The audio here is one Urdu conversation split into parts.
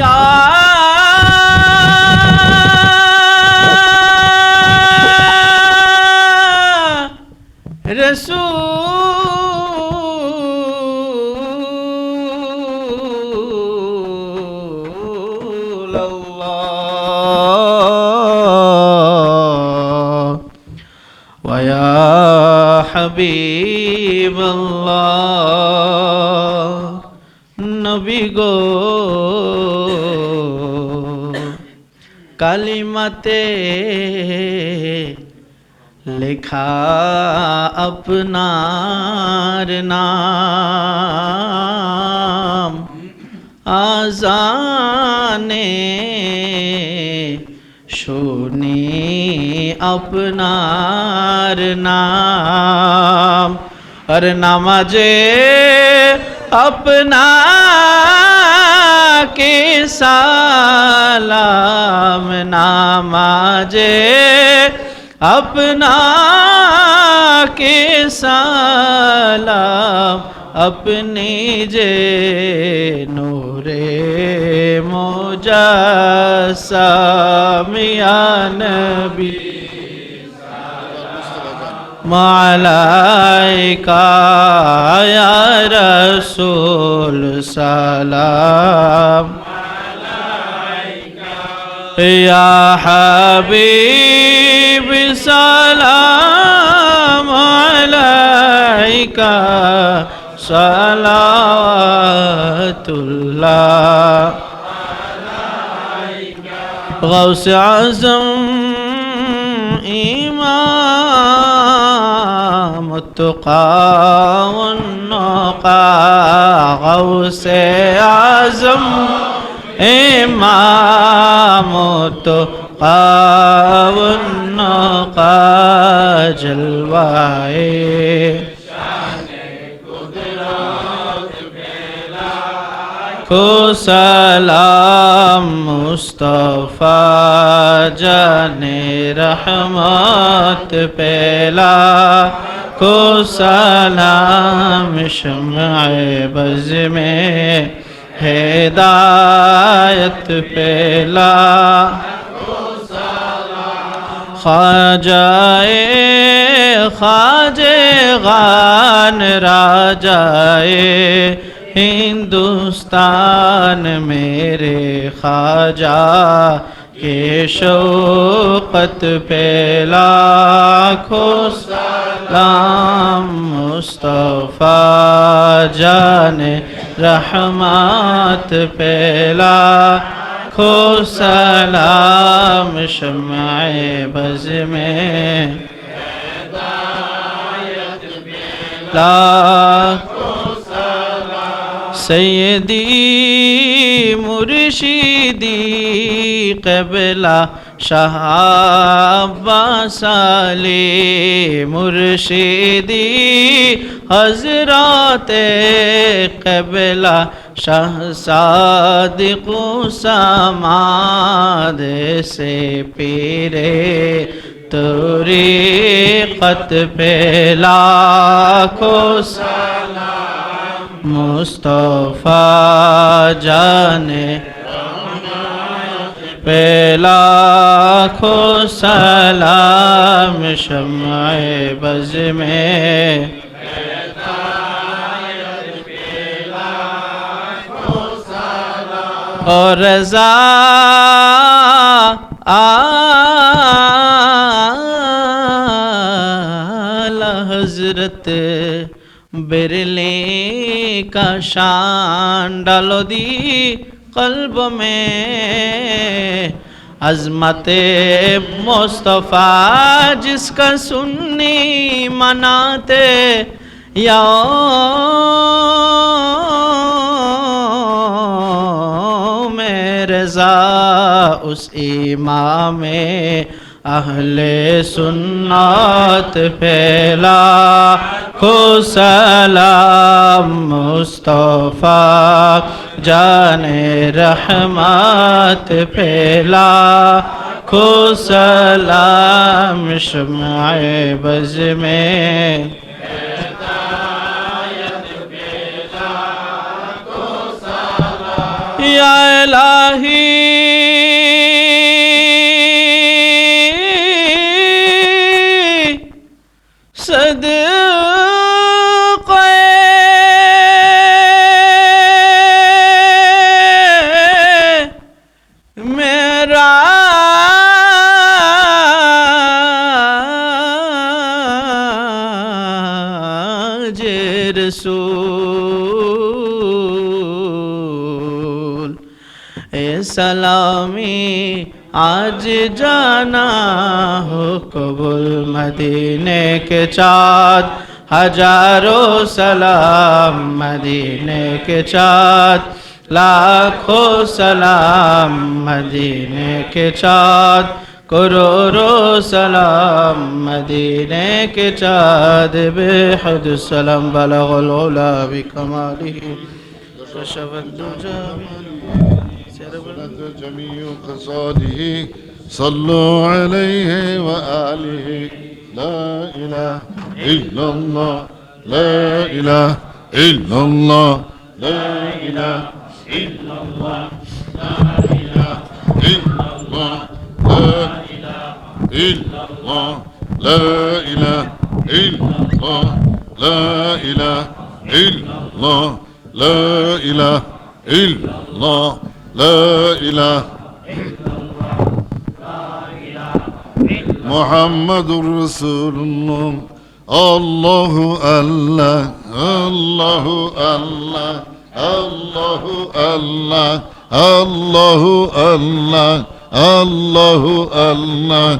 یا رسول الله ويا حبيب الله কালিমাতে লেখা আপনার নাম। আজানে শুনি আপনার নাম। আর নামাজে کے سالام ناماجے اپنا کے سالام اپنی جے نور موجا سامیان نبی۔ মালাইকা ইয়া রাসূল সালাম ইয়া হাবিব সালাম আলাইকা সালাতুল্লাহ غوث اعظم إمام التقى والنقى غوث أعظم إمام التقى والنقى جلوائے کو سلام مصطفیٰ جان رحمت پہلا کو سلام شمع بز میں ہدایت پہلا خواجائے خواجے غان راجائے ہندوستان میرے خواجہ کے شوقت پہ لاکھوں سلام مصطفیٰ جان رحمت پہ لاکھوں سلام شمع بز میں لاکھوں سیدی مرشدی قبلہ شاہ عباس علی مرشدی حضرات قبلہ شاہ صادق سماد سے پیرے طریقت پہ لاکھوں سلام مصطفیٰ جانے پہلا کھو سلام شمع بز میں اور رضا آلہ حضرت برلے کا شان ڈالو دی قلب میں عظمت مصطفیٰ جس کا سنی مناتے یوم رضا اس امام اہل سنت پھیلا کو سلام مصطفیٰ، جان رحمت پھیلا کو سلام شمع بز میں۔ یا رسول۔ اے سلامی، آج جانا ہو قبول مدینے کے چاد ہزاروں سلام مدینے کے چاد لاکھوں سلام مدینے کے چاد كرورو سلام مدينه كتاد بحد السلام بلغ العلا بكماله كشف الدجى جميع قصاده صلوا عليه وآله لا إله إلا الله لا إله إلا الله لا إله إلا الله لا إله إلا الله لا illallah La ilahe illallah La ilahe illallah La ilahe illallah La ilahe Muhammedur Resulullah Allahu Allah Allahu Allah Allahu Allah Allahu Allah Allahu Allah.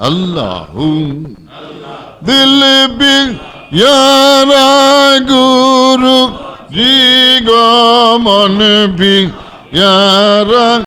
আল্লাহুম। দিল বি ইয়ারা গুরু জি গমন বি ইয়ারা